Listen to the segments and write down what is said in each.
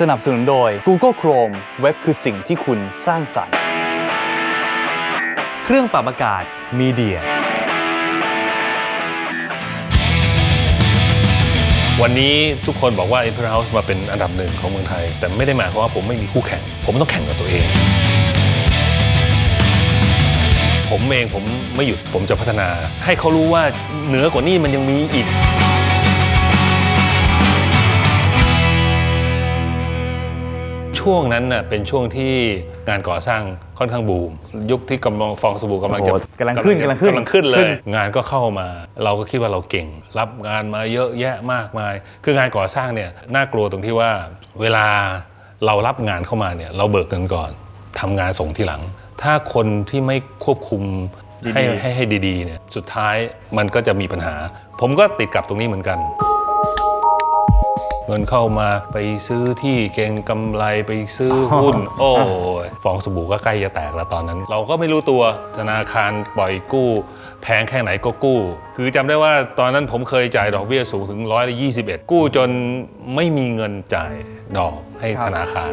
สนับสนุนโดย Google Chrome เว็บคือสิ่งที่คุณสร้างสรรค์ เครื่องปรับอากาศมีเดีย วันนี้ทุกคนบอกว่า Emperor House มาเป็นอันดับหนึ่งของเมืองไทย แต่ไม่ได้หมายความว่าผมไม่มีคู่แข่ง ผมต้องแข่งกับตัวเอง ผมเองผมไม่หยุดผมจะพัฒนา ให้เขารู้ว่าเหนือกว่านี้มันยังมีอีก ช่วงนั้นน่ะเป็นช่วงที่งานก่อสร้างค่อนข้างบูม ยุคที่กำลังฟองสบู่กำลังจะโอ้โหกำลังขึ้นกำลังขึ้นกำลังขึ้นเลขึ้ยนงานก็เข้ามา เราก็คิดว่าเราเก่ง รับงานมาเยอะแยะมากมาย คืองานก่อสร้างเนี่ยน่ากลัวตรงที่ว่า เวลาเรารับงานเข้ามาเนี่ยเราเบิกเงินก่อนทำงานส่งทีหลัง ถ้าคนที่ไม่ควบคุมให้ดีๆให้ให้ดีๆเนี่ยสุดท้ายมันก็จะมีปัญหา ผมก็ติดกับตรงนี้เหมือนกัน เงินเข้ามาไปซื้อที่เก่งกำไรไปซื้อหุ้น โอ้ยฟองสบู่ก็ใกล้จะแตกแล้วตอนนั้น เราก็ไม่รู้ตัวธนาคารปล่อยกู้ แพงแค่ไหนก็กู้ คือจำได้ว่าตอนนั้นผมเคยจ่ายดอกเบี้ยสูงถึงร้อยละยี่สิบเอ็ดกู้จนไม่มีเงินจ่ายดอกให้ครับธนาคาร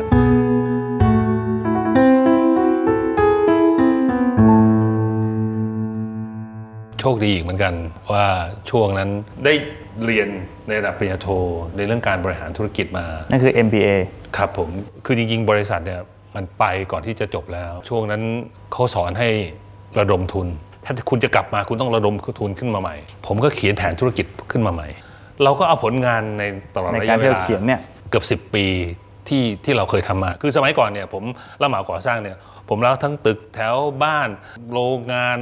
โชคดีอีกเหมือนกันว่าช่วงนั้นได้เรียนในระดับปริญญาโท ในเรื่องการบริหารธุรกิจมา นั่นคือ MBA ครับผม คือจริง ๆ บริษัทเนี่ยมันไปก่อนที่จะจบแล้ว ช่วงนั้นเขาสอนให้ระดมทุน ถ้าคุณจะกลับมาคุณต้องระดมทุนขึ้นมาใหม่ ผมก็เขียนแผนธุรกิจขึ้นมาใหม่ เราก็เอาผลงานในตลอดในระการยะเวที่เราลาเขียนเนี่ยเกือบ 10 ปี ที่ที่เราเคยทำมา คือสมัยก่อนเนี่ยผมรับเหมาก่อสร้างเนี่ย ผมรับทั้งตึกแถวบ้านโรงงาน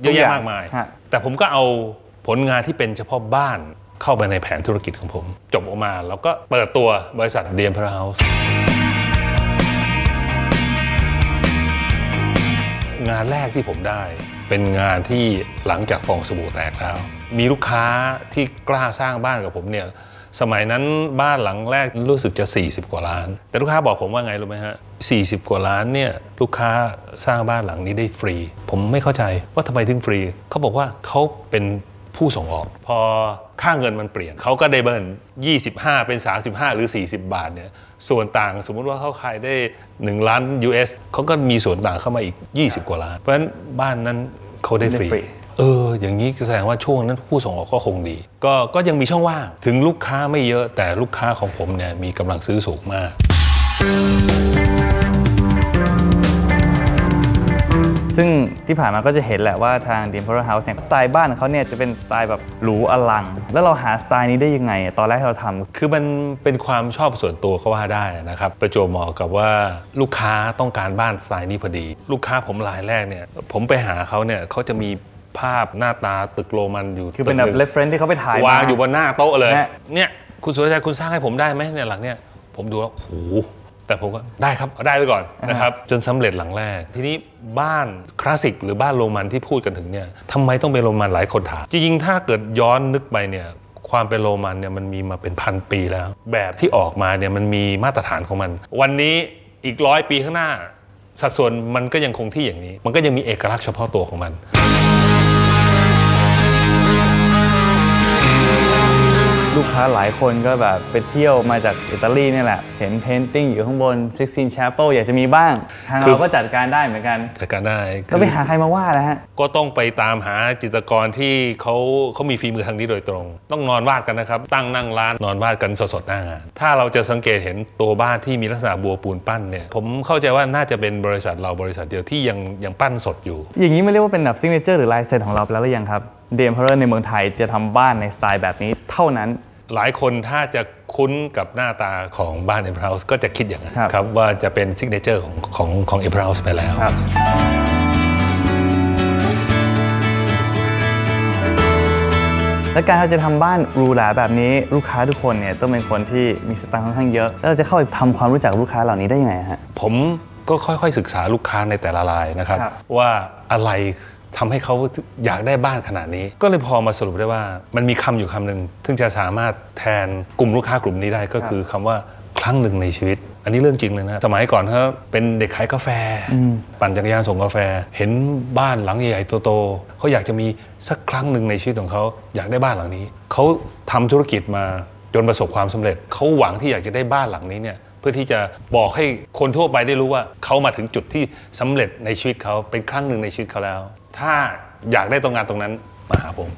เยอะแยะมากมายฮะแต่ผมก็เอาผลงานที่เป็นเฉพาะบ้านเข้าไปในแผนธุรกิจของผม จบออกมาแล้วก็เปิดตัวบริษัทเดียมพราเฮาส์งานแรกที่ผมได้เป็นงานที่หลังจากฟองสบู่แตกแล้ว มีลูกค้าที่กล้าสร้างบ้านกับผมเนี่ย สมัยนั้นบ้านหลังแรกรู้สึกจะ 40 กว่าล้าน แต่ลูกค้าบอกผมว่าไงรู้ไหมฮะ40 กว่าล้านเนี่ยลูกค้าสร้างบ้านหลังนี้ได้ฟรี ผมไม่เข้าใจว่าทำไมถึงฟรี เขาบอกว่าเขาเป็นผู้ส่งออก พอค่าเงินมันเปลี่ยน เขาก็ได้เบิร์น25 เป็น 35 หรือ 40 บาทเนี่ยส่วนต่างสมมุติว่าเขาขายได้ 1 ล้าน US เขาก็มีส่วนต่างเข้ามาอีก 20 กว่าล้าน เพราะฉะนั้นบ้านนั้นเขาได้ฟรีได้ฟรี เออ อย่างนี้ก็แสดงว่าช่วงนั้นผู้ส่งออกก็คงดี ก็ก็ยังมีช่องว่าง ถึงลูกค้าไม่เยอะแต่ลูกค้าของผมเนี่ยมีกำลังซื้อสูงมาก ซึ่งที่ผ่านมาก็จะเห็นแหละว่าทาง The Emperor House เนี่ยสไตล์บ้านของเขาเนี่ยจะเป็นสไตล์แบบหรูอลัง แล้วเราหาสไตล์นี้ได้ยังไง ตอนแรกที่เราทำ คือมันเป็นความชอบส่วนตัวก็ว่าได้นะครับ ประจวบเหมาะกับว่าลูกค้าต้องการบ้านสไตล์นี้พอดี ลูกค้าผมรายแรกเนี่ย ผมไปหาเขาเนี่ยเขาจะมี ภาพหน้าตาตึกโรมันอยู่คือเป็นแบบตึกหง reference ที่เขาไปถ่ายวางอยู่บนหน้าโต๊ะเลยฮะเนี่ย คุณสุรชัยคุณสร้างให้ผมได้ไหมเนี่ยหลังเนี่ยผมดูแล้วโอ้โหแต่ผมก็ได้ครับเอาได้ไปก่อนนะครับจนสำเร็จหลังแรก ทีนี้บ้านคลาสสิกหรือบ้านโรมันที่พูดกันถึงเนี่ยทำไมต้องเป็นโรมันหลายคนถามจริงๆถ้าเกิดย้อนนึกไปเนี่ยความเป็นโรมันเนี่ยมันมีมาเป็นพันปีแล้ว แบบที่ออกมาเนี่ยมันมีมาตรฐานของมัน วันนี้อีกร้อยปีข้างหน้า สัดส่วนมันก็ยังคงที่อย่างนี้ มันก็ยังมีเอกลักษณ์เฉพาะตัวของมัน ลูกค้าหลายคนก็แบบไปเที่ยวมาจากอิตาลีเนี่ยแหละ เห็นเพนติ้งอยู่ข้างบน Sixteen Chapel อยากจะมีบ้าง ทางคือเราก็จัดการได้เหมือนกัน จัดการได้แล้วไปหาใครมาว่านะฮะ ก็ต้องไปตามหาจิตรกรที่เขาเขามีฝีมือทางนี้โดยตรง ต้องนอนวาดกันนะครับ ตั้งนั่งร้านนอนวาดกันสดๆหน้างาน ถ้าเราจะสังเกตเห็นตัวบ้านที่มีลักษณะบัวปูนปั้นเนี่ย ผมเข้าใจว่าน่าจะเป็นบริษัทเราบริษัทเดียวที่ยังยังปั้นสดอยู่ อย่างนี้ไม่เรียกว่าเป็นแบบซิงเกิลหรือลายเซ็นของเราไปแล้วหรือยังครับ เดมเพอร์ในเมืองไทยจะทำบ้านในสไตล์แบบนี้เท่านั้น หลายคนถ้าจะคุ้นกับหน้าตาของบ้านเอ็มเพลสก็จะคิดอย่างนั้นครับครับว่าจะเป็นซิกเนเจอร์ของของของเอ็มเพลสไปแล้วครับและการที่เราจะทำบ้านหรูหราแบบนี้ลูกค้าทุกคนเนี่ยต้องเป็นคนที่มีสตางค์ค่อนข้างเยอะ แล้วเราจะเข้าไปทำความรู้จักลูกค้าเหล่านี้ได้ยังไงฮะผมก็ค่อยๆศึกษาลูกค้าในแต่ละรายนะครับครับว่าอะไร ทำให้เขาอยากได้บ้านขนาดนี้ ก็เลยพอมาสรุปได้ว่า มันมีคำอยู่คำหนึ่งซึ่งจะสามารถแทนกลุ่มลูกค้ากลุ่มนี้ได้ก็คือคำว่าครั้งหนึ่งในชีวิต อันนี้เรื่องจริงเลยนะ สมัยก่อนเขาเป็นเด็กขายกาแฟ ปั่นจักรยานส่งกาแฟ เห็นบ้านหลังใหญ่ๆโตๆเขาอยากจะมีสักครั้งหนึ่งในชีวิตของเขาอยากได้บ้านหลังนี้เขาทำธุรกิจมาจนประสบความสำเร็จเขาหวังที่อยากจะได้บ้านหลังนี้เนี่ยเพื่อที่จะบอกให้คนทั่วไปได้รู้ว่าเขามาถึงจุดที่สำเร็จในชีวิตเขาเป็นครั้งหนึ่งในชีวิตเขาแล้ว ถ้าอยากได้ตรงงานตรงนั้นมาหาผม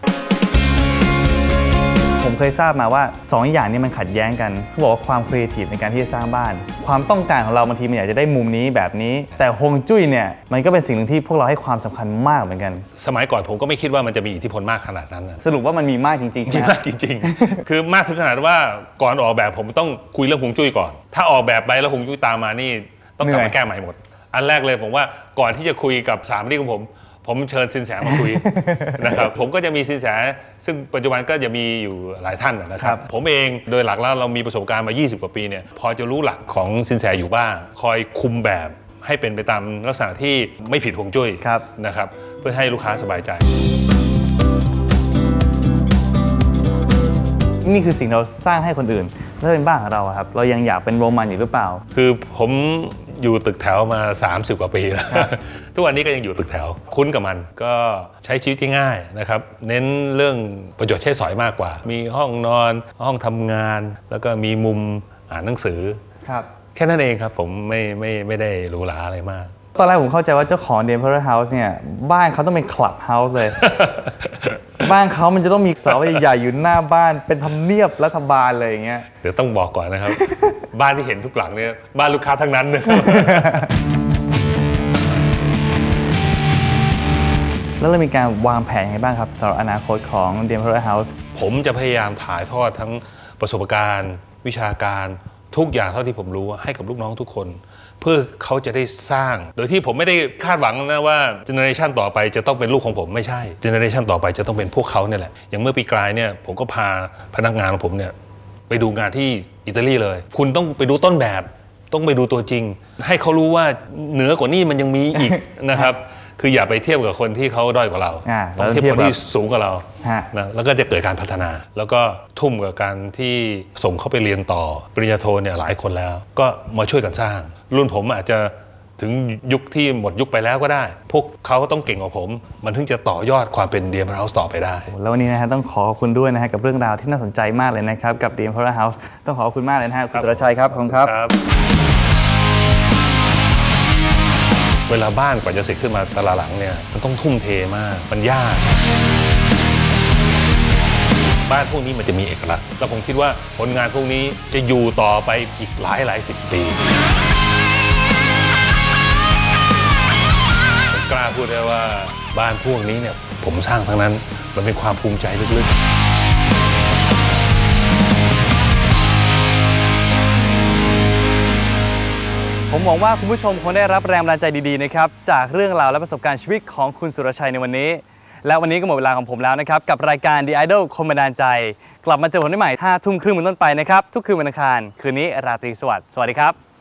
ผมเคยทราบมาว่า2องอย่างนี้มันขัดแย้งกันเขาบอกว่าความครีเอทีฟในการที่จะสร้างบ้าน ความต้องการของเราบางทีมันอยากจะได้มุมนี้แบบนี้ แต่ฮวงจุ้ยเนี่ยมันก็เป็นสิ่งหนึ่งที่พวกเราให้ความสำคัญมากเหมือนกัน สมัยก่อนผมก็ไม่คิดว่ามันจะมีอิทธิพลมากขนาดนั้นนะสรุปว่ามันมีมากจริงๆมีนะมากจริง ๆ คือมากถึงขนาดว่าก่อนออกแบบผมต้องคุยเรื่องฮวงจุ้ยก่อน ถ้าออกแบบไปแล้วฮวงจุ้ยตามมานี่ต้องกลับเหนื่มาอยแก้ใหม่หมด อันแรกเลยผมว่าก่อนที่จะคุยกับสามที่ของผม ผมเชิญสินแสมาคุยนะครับผมก็จะมีสินแส ซึ่งปัจจุบันก็จะมีอยู่หลายท่านนะคครัรับบผมเองโดยหลักแล้วเรามีประสบการณ์มา 20 กว่าปีเนี่ยพอจะรู้หลักของสินแสอยู่บ้าง คอยคุมแบบให้เป็นไปตามลักษณะที่ไม่ผิดฮวงจุ้ยครับนะครับ เพื่อให้ลูกค้าสบายใจ นี่คือสิ่งเราสร้างให้คนอื่น แล้วเป็นบ้านของเราอะครับ เรายังอยากเป็นโรมันอยู่หรือเปล่า คือผมอยู่ตึกแถวมา 30 กว่าปีแล้ว ทุกวันนี้ก็ยังอยู่ตึกแถว คุ้นกับมันก็ใช้ชีวิตที่ง่ายนะครับ เน้นเรื่องประโยชน์ใช้สอยมากกว่า มีห้องนอนห้องทำงาน แล้วก็มีมุมอ่านหนังสือครับแค่นั้นเองครับผมไม่ไม่ไม่ได้หรูหราอะไรมากตอนแรกผมเข้าใจว่าเจ้าของเดนเพอร์เฮาส์เนี่ย บ้านเขาต้องเป็นคลับเฮาส์เลย บ้านเขามันจะต้องมีเสาใหญ่ๆอยู่หน้าบ้านเป็นทำเนียบรัฐบาลเลยอย่างเงี้ยเดี๋ยวต้องบอกก่อนนะครับ บ้านที่เห็นทุกหลังเนี่ยบ้านลูกค้าทั้งนั้นนะครับแล้วเรามีการวางแผนยังไงบ้างครับสำหรับอนาคตของเดนเพอร์เฮาส์ผมจะพยายามถ่ายทอดทั้งประสบการณ์ วิชาการ ทุกอย่างเท่าที่ผมรู้ให้กับลูกน้องทุกคน เพื่อเขาจะได้สร้าง โดยที่ผมไม่ได้คาดหวังนะว่าเจเนอเรชันต่อไปจะต้องเป็นลูกของผมไม่ใช่เจเนอเรชันต่อไปจะต้องเป็นพวกเขาเนี่ยแหละอย่างเมื่อปีกลายเนี่ยผมก็พาพนักงานของผมเนี่ยไปดูงานที่อิตาลีเลย คุณต้องไปดูต้นแบบ ต้องไปดูตัวจริง ให้เขารู้ว่าเหนือกว่านี้มันยังมีอีกนะครับคืออย่าไปเทียบกับคนที่เขาด้อยกว่าเราอ่าต้องเทียบกับคนที่สูงกว่าเราฮะนะแล้วก็จะเกิดการพัฒนา แล้วก็ทุ่มกับการที่ส่งเขาไปเรียนต่อปริญญาโทเนี่ยหลายคนแล้ว ก็มาช่วยกันสร้าง รุ่นผมอาจจะ ถึงยุคที่หมดยุคไปแล้วก็ได้ พวกเขาก็ต้องเก่งกว่าผม มันถึงจะต่อยอดความเป็นเดียมเฮาส์ต่อไปได้ แล้ววันนี้นะฮะต้องขอขอบคุณด้วยนะฮะกับเรื่องราวที่น่าสนใจมากเลยนะครับกับเดนเพอร์เฮาส์ต้องขอขอบคุณมากเลยนะฮะคุณสุรชัยครับขอบคุณครับครับ เวลาบ้านกว่าจะเสร็จขึ้นมาแต่ละหลังเนี่ยมันต้องทุ่มเทมากมันยาก บ้านพวกนี้มันจะมีเอกลักษณ์แล้วผมคิดว่าผลงานพวกนี้จะอยู่ต่อไปอีกหลายหลายสิบปี พูดได้ว่าบ้านพวกนี้เนี่ยผมสร้างทั้งนั้นมันเป็นความภูมิใจลึกๆผมหวังว่าคุณผู้ชมคงได้รับแรงบันดาลใจดีๆนะครับจากเรื่องราวและประสบการณ์ชีวิตของคุณสุรชัยในวันนี้ และวันนี้ก็หมดเวลาของผมแล้วนะครับ กับรายการ The Idol คนบันดาลใจ กลับมาเจอผมได้ใหม่5ทุ่มครึ่งเป็นต้นไปนะครับ ทุกคืนวันอังคาร คืนนี้ราตรีสวัสดิ์สวัสดีครับ